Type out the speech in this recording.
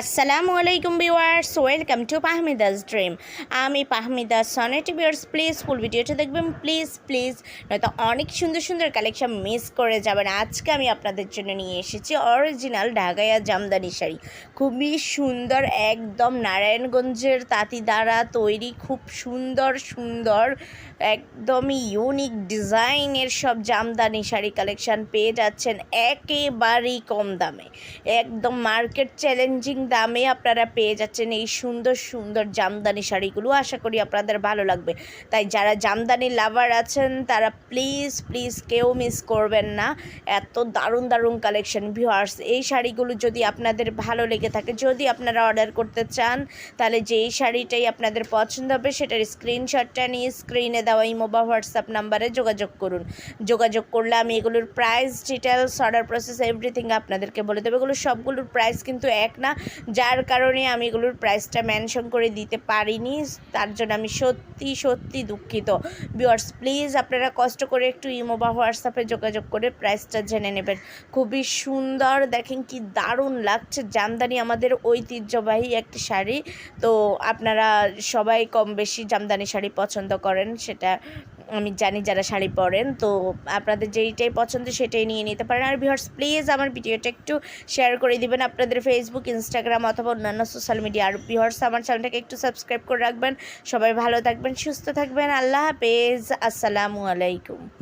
আসসালামু আলাইকুম viewers welcome to Pahmidas dream আমি Pahmidas sonnet viewers please full ভিডিওটা দেখবেন। প্লিজ প্লিজ নয়তো অনেক সুন্দর সুন্দর কালেকশন মিস করে যাবেন। আজকে আমি আপনাদের জন্য নিয়ে এসেছি অরিজিনাল ঢাকাইয়া জামদানি শাড়ি। খুবই সুন্দর, একদম নারায়ণগঞ্জের তাঁতি দ্বারা তৈরি, খুব সুন্দর সুন্দর, একদমই ইউনিক ডিজাইনের সব জামদানি শাড়ি কালেকশন পেয়ে যাচ্ছেন একেবারেই কম দামে। একদম মার্কেট চ্যালেঞ্জিং দামে আপনারা পেয়ে যাচ্ছেন এই সুন্দর সুন্দর জামদানি শাড়িগুলো। আশা করি আপনাদের ভালো লাগবে। তাই যারা জামদানি লাভার আছেন, তারা প্লিজ প্লিজ কেউ মিস করবেন না। এত দারুণ দারুণ কালেকশন ভিউয়ার্স এই শাড়িগুলো যদি আপনাদের ভালো লেগে থাকে, যদি আপনারা অর্ডার করতে চান, তাহলে যেই শাড়িটাই আপনাদের পছন্দ হবে, সেটার স্ক্রিনশটটা নিয়ে স্ক্রিনে দেওয়া ইমো বা হোয়াটসঅ্যাপ নাম্বারে যোগাযোগ করুন। যোগাযোগ করলে আমি এগুলোর price details order process everything আপনাদেরকে বলে দেবো। এগুলো সবগুলোর প্রাইস কিন্তু এক না। যার কারণে আমি এগুলোর প্রাইসটা মেনশন করে দিতে পারিনি, তার জন্য আমি সত্যি সত্যি দুঃখিত। বিয়ার্স প্লিজ আপনারা কষ্ট করে একটু ইমো বা হোয়াটসঅ্যাপে যোগাযোগ করে প্রাইসটা জেনে নেবেন। খুবই সুন্দর, দেখেন কি দারুণ লাগছে। জামদানি আমাদের ঐতিহ্যবাহী একটি শাড়ি। তো আপনারা সবাই কম বেশি জামদানি শাড়ি পছন্দ করেন, সেটা আমি জানি যারা শাড়ি পরেন, তো আপনাদের যেইটাই পছন্দ সেটাই নিয়ে নিতে পারেন। আর ভিউয়ার্স প্লিজ আমার ভিডিওটা একটু শেয়ার করে দিবেন আপনাদের ফেসবুক ইনস্টাগ্রাম অথবা অন্যান্য সোশ্যাল মিডিয়া আর ভিউয়ার্স আমার চ্যানেলটাকে একটু সাবস্ক্রাইব করে রাখবেন। সবাই ভালো থাকবেন, সুস্থ থাকবেন। আল্লাহ হাফেজ। আসসালামু আলাইকুম।